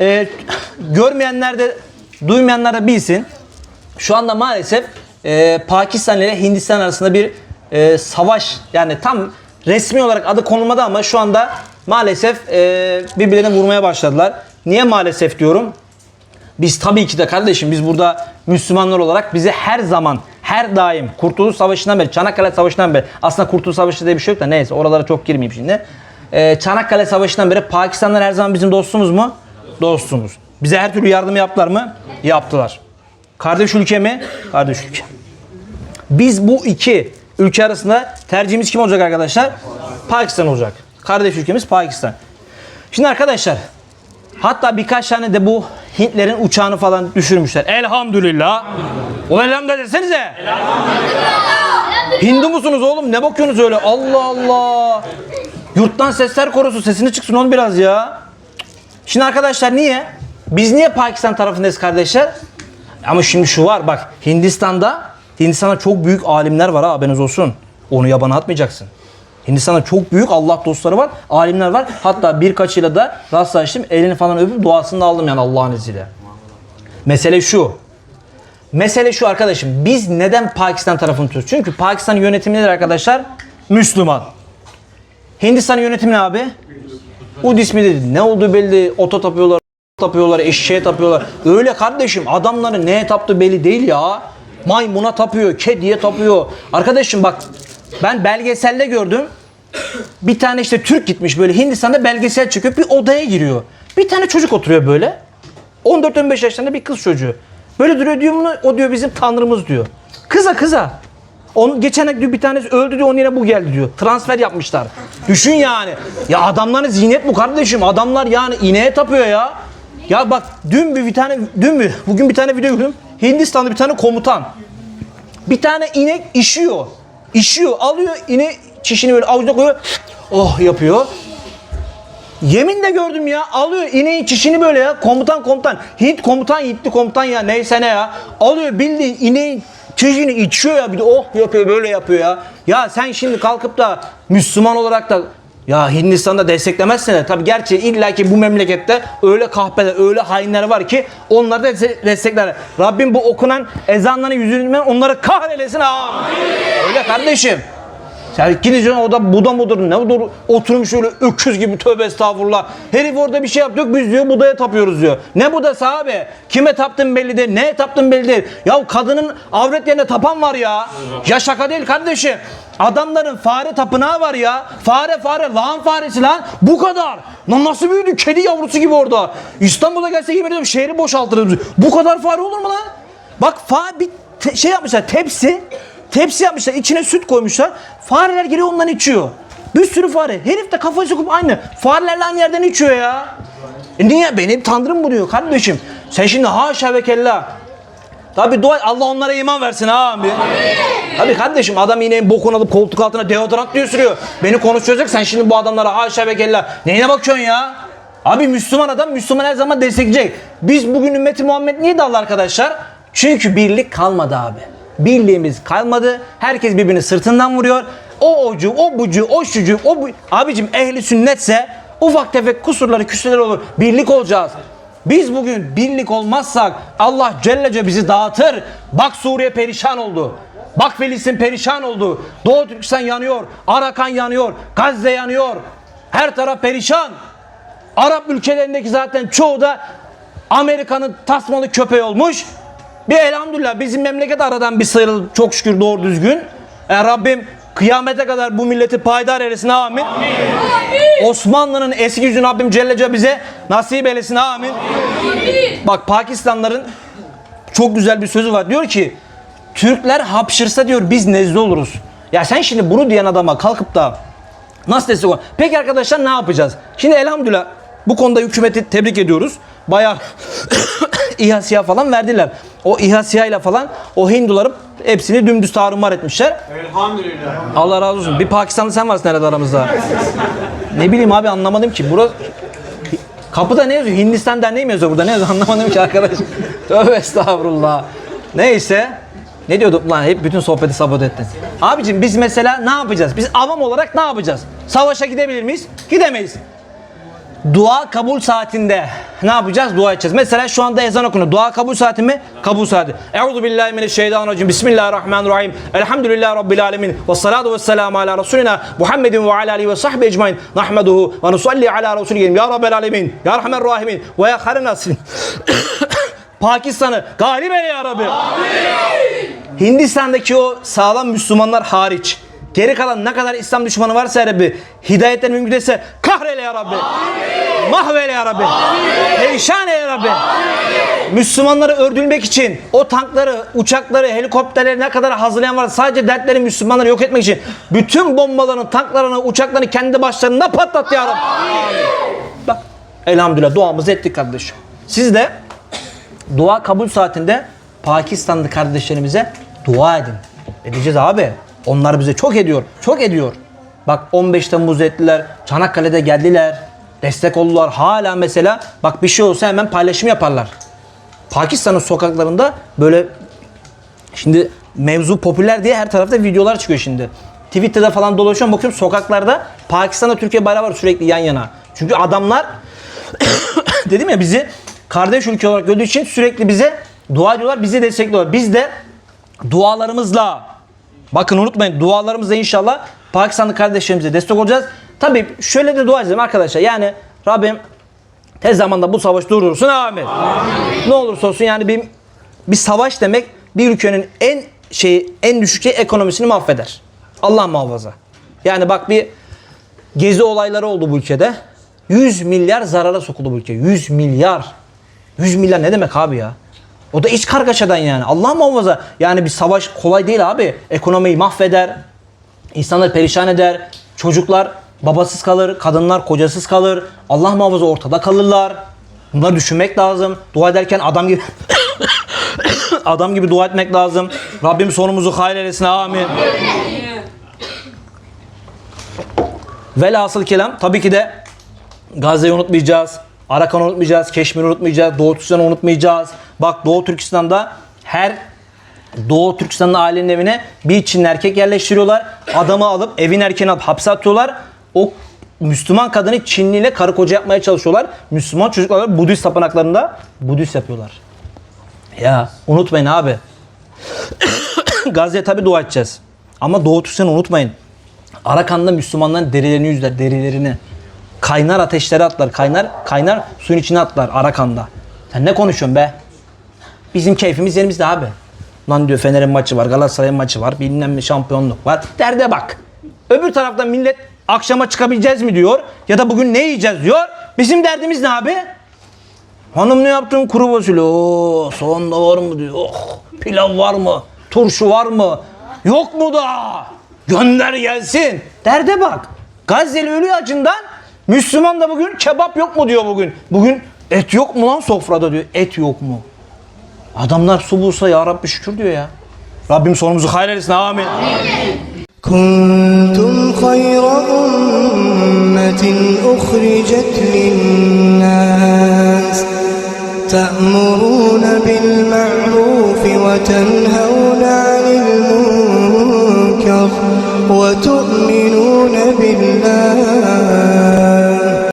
e, görmeyenler de duymayanlar da bilsin. Şu anda maalesef e, Pakistan ile Hindistan arasında bir e, savaş yani tam resmi olarak adı konulmadı ama şu anda maalesef e, birbirlerini vurmaya başladılar. Niye maalesef diyorum? Biz tabii ki de kardeşim biz burada Müslümanlar olarak bizi her zaman her daim Kurtuluş Savaşı'ndan beri Çanakkale Savaşı'ndan beri aslında Kurtuluş Savaşı diye bir şey yok da neyse oralara çok girmeyeyim şimdi. Ee, Çanakkale Savaşı'ndan beri Pakistanlar her zaman bizim dostumuz mu? Dostumuz. Bize her türlü yardım yaptılar mı? Yaptılar. Kardeş ülke mi? Kardeş ülke. Biz bu iki ülke arasında tercihimiz kim olacak arkadaşlar? Pakistan olacak. Kardeş ülkemiz Pakistan. Şimdi arkadaşlar hatta birkaç tane de bu Hintlerin uçağını falan düşürmüşler. Elhamdülillah. O elhamdülillah desenize. Hindu musunuz oğlum? Ne bakıyorsunuz öyle? Allah Allah. Yurttan sesler korusu sesini çıksın on biraz ya. Şimdi arkadaşlar niye? Biz niye Pakistan tarafındayız kardeşler? Ama şimdi şu var bak Hindistan'da Hindistan'da çok büyük alimler var ha haberiniz olsun. Onu yabana atmayacaksın. Hindistan'da çok büyük Allah dostları var, alimler var. Hatta birkaçıyla da rastlaştım. Elini falan öpüp duasını da aldım yani Allah'ın izniyle. Mesele şu. Mesele şu arkadaşım. Biz neden Pakistan tarafını tutuyoruz? Çünkü Pakistan yönetimi nedir arkadaşlar? Müslüman. Hindistan yönetimi ne abi? Budist mi dedi? Ne olduğu belli. Ota tapıyorlar, tapıyorlar, eşeğe tapıyorlar. Öyle kardeşim adamların neye taptığı belli değil ya. Maymuna tapıyor, kediye tapıyor. Arkadaşım bak ben belgeselde gördüm. Bir tane işte Türk gitmiş böyle Hindistan'da belgesel çıkıyor. Bir odaya giriyor. Bir tane çocuk oturuyor böyle. 14-15 yaşlarında bir kız çocuğu. Böyle duruyor diyor bunu o diyor bizim tanrımız diyor. Kıza kıza. Onun geçen diyor bir tanesi öldü diyor onun yerine bu geldi diyor. Transfer yapmışlar. Düşün yani. Ya adamların zihniyet bu kardeşim. Adamlar yani ineğe tapıyor ya. Ya bak dün bir, bir tane dün mü bugün bir tane video gördüm. Hindistan'da bir tane komutan. Bir tane inek işiyor. İşiyor. Alıyor ineği çişini böyle avucuna koyuyor. Oh yapıyor. Yeminle gördüm ya. Alıyor ineğin çişini böyle ya. Komutan komutan. Hint komutan Hintli komutan ya. Neyse ne ya. Alıyor bildiğin ineğin çişini içiyor ya. Bir de oh yapıyor böyle yapıyor ya. Ya sen şimdi kalkıp da Müslüman olarak da ya Hindistan'da desteklemezsin de tabii gerçi illaki bu memlekette öyle kahpeler, öyle hainler var ki onları da destekler. Rabbim bu okunan ezanların yüzünden onları kahrelesin amin. Öyle kardeşim. Sen gideceksin o da Buda mıdır ne budur oturmuş öyle öküz gibi tövbe estağfurullah. Herif orada bir şey yapıyor biz diyor Buda'ya tapıyoruz diyor. Ne Buda'sı abi? Kime taptın belli değil. Neye taptın belli değil. Ya kadının avret yerine tapan var ya. Ya şaka değil kardeşim. Adamların fare tapınağı var ya. Fare fare lağım faresi lan. Bu kadar. Lan nasıl büyüdü? Kedi yavrusu gibi orada. İstanbul'a gelse yemin ediyorum şehri boşaltırız. Bu kadar fare olur mu lan? Bak fa bir şey yapmışlar tepsi. Tepsi yapmışlar içine süt koymuşlar. Fareler geliyor ondan içiyor. Bir sürü fare. Herif de kafayı sokup aynı. Farelerle aynı yerden içiyor ya. E niye? Benim tanrım bu diyor kardeşim. Sen şimdi haşa ve kella. Tabi dua Allah onlara iman versin ha abi. Tabi kardeşim adam yine bokunu alıp koltuk altına deodorant diyor sürüyor. Beni konuşacak sen şimdi bu adamlara haşa ve kella. Neyine bakıyorsun ya? Abi Müslüman adam Müslüman her zaman destekleyecek. Biz bugün ümmeti Muhammed niye dallı arkadaşlar? Çünkü birlik kalmadı abi. Birliğimiz kalmadı. Herkes birbirini sırtından vuruyor. O ocu, o bucu, o şucu, o bu... Abicim ehli sünnetse ufak tefek kusurları, küsürleri olur. Birlik olacağız. Biz bugün birlik olmazsak Allah Celle Celle bizi dağıtır. Bak Suriye perişan oldu. Bak Filistin perişan oldu. Doğu Türkistan yanıyor. Arakan yanıyor. Gazze yanıyor. Her taraf perişan. Arap ülkelerindeki zaten çoğu da Amerika'nın tasmalı köpeği olmuş. Bir elhamdülillah bizim memleket aradan bir sıyrıldı çok şükür doğru düzgün. E, Rabbim kıyamete kadar bu milleti payidar eylesin amin. Osmanlı'nın eski yüzünü Rabbim Celle Celle bize nasip eylesin amin. Bak Pakistanların çok güzel bir sözü var. Diyor ki Türkler hapşırsa diyor biz nezle oluruz. Ya sen şimdi bunu diyen adama kalkıp da nasıl destek ol? Peki arkadaşlar ne yapacağız? Şimdi elhamdülillah bu konuda hükümeti tebrik ediyoruz. Bayağı İHA SİHA falan verdiler. O İHA SİHA ile falan o Hinduları hepsini dümdüz tarumar etmişler. Elhamdülillah. Allah razı olsun. Bir Pakistanlı sen varsın herhalde aramızda. ne bileyim abi anlamadım ki. Burası Kapıda ne yazıyor? Hindistan Derneği mi yazıyor burada? Ne yazıyor? Anlamadım ki arkadaş. Tövbe estağfurullah. Neyse. Ne diyorduk lan? Hep bütün sohbeti sabote ettin. Abicim biz mesela ne yapacağız? Biz avam olarak ne yapacağız? Savaşa gidebilir miyiz? Gidemeyiz. Dua kabul saatinde ne yapacağız? Dua edeceğiz. Mesela şu anda ezan okunuyor. Dua kabul saati mi? Kabul saati. Euzu billahi mineşşeytanirracim. Bismillahirrahmanirrahim. Elhamdülillahi rabbil alamin. Ves salatu vesselamu ala rasulina Muhammedin ve ala alihi ve sahbihi ecmaîn. Nahmeduhu ve nusalli ala rasulihim ya rabbel alamin. Ya erhamer rahimin ve ya nasin. Pakistan'ı galip eyle ya Rabbi. Hindistan'daki o sağlam Müslümanlar hariç geri kalan ne kadar İslam düşmanı varsa ya Rabbi hidayetler mümkün değilse kahreyle ya Rabbi. Mahveyle ya Rabbi. Perişan eyle ya Rabbi. Müslümanları öldürmek için o tankları, uçakları, helikopterleri ne kadar hazırlayan var sadece dertleri Müslümanları yok etmek için bütün bombalarını, tanklarını, uçaklarını kendi başlarında patlattı ya Rabbi. Bak elhamdülillah duamızı ettik kardeşim. Siz de dua kabul saatinde Pakistanlı kardeşlerimize dua edin. Edeceğiz abi. Onlar bize çok ediyor. Çok ediyor. Bak 15 Temmuz ettiler. Çanakkale'de geldiler. Destek oldular. Hala mesela bak bir şey olsa hemen paylaşım yaparlar. Pakistan'ın sokaklarında böyle şimdi mevzu popüler diye her tarafta videolar çıkıyor şimdi. Twitter'da falan dolaşıyorum bakıyorum sokaklarda Pakistan'da Türkiye bayrağı var sürekli yan yana. Çünkü adamlar dedim ya bizi kardeş ülke olarak gördüğü için sürekli bize dua ediyorlar, bizi destekliyorlar. Biz de dualarımızla bakın unutmayın dualarımızla inşallah Pakistanlı kardeşlerimize destek olacağız. Tabii şöyle de dua edelim arkadaşlar. Yani Rabbim tez zamanda bu savaş durdursun amin. Ne olursa olsun yani bir bir savaş demek bir ülkenin en şey en düşük ekonomisini mahveder. Allah muhafaza. Yani bak bir gezi olayları oldu bu ülkede. 100 milyar zarara sokuldu bu ülke. 100 milyar. 100 milyar ne demek abi ya? O da iç kargaşadan yani. Allah muhafaza. Yani bir savaş kolay değil abi. Ekonomiyi mahveder. insanları perişan eder. Çocuklar babasız kalır. Kadınlar kocasız kalır. Allah muhafaza ortada kalırlar. Bunları düşünmek lazım. Dua ederken adam gibi adam gibi dua etmek lazım. Rabbim sonumuzu hayır eylesin. Amin. Velhasıl kelam tabii ki de Gazze'yi unutmayacağız. Arakan'ı unutmayacağız. Keşmir'i unutmayacağız. Doğu Türkistan'ı unutmayacağız. Bak Doğu Türkistan'da her Doğu Türkistan'ın ailenin evine bir Çinli erkek yerleştiriyorlar. Adamı alıp evin erkeğini alıp hapse atıyorlar. O Müslüman kadını Çinli ile karı koca yapmaya çalışıyorlar. Müslüman çocuklar Budist tapınaklarında Budist yapıyorlar. Ya unutmayın abi. Gazze'ye tabi dua edeceğiz. Ama Doğu Türkistan'ı unutmayın. Arakan'da Müslümanların derilerini yüzler, derilerini. Kaynar ateşlere atlar, kaynar kaynar suyun içine atlar Arakan'da. Sen ne konuşuyorsun be? Bizim keyfimiz yerimizde abi. Lan diyor Fener'in maçı var, Galatasaray'ın maçı var, bilmem ne şampiyonluk var. Derde bak. Öbür tarafta millet akşama çıkabileceğiz mi diyor ya da bugün ne yiyeceğiz diyor. Bizim derdimiz ne abi? Hanım ne yaptın? Kuru fasulye. Oo, soğan da var mı diyor. Oh, pilav var mı? Turşu var mı? Yok mu da? Gönder gelsin. Derde bak. Gazze'li ölü acından Müslüman da bugün kebap yok mu diyor bugün. Bugün et yok mu lan sofrada diyor. Et yok mu? Adamlar su bulsa ya Rabbi şükür diyor ya. Rabbim sonumuzu hayır eylesin. Amin. كنتم خير أمة أخرجت للناس تأمرون بالمعروف وتنهون عن المنكر وتؤمنون بالله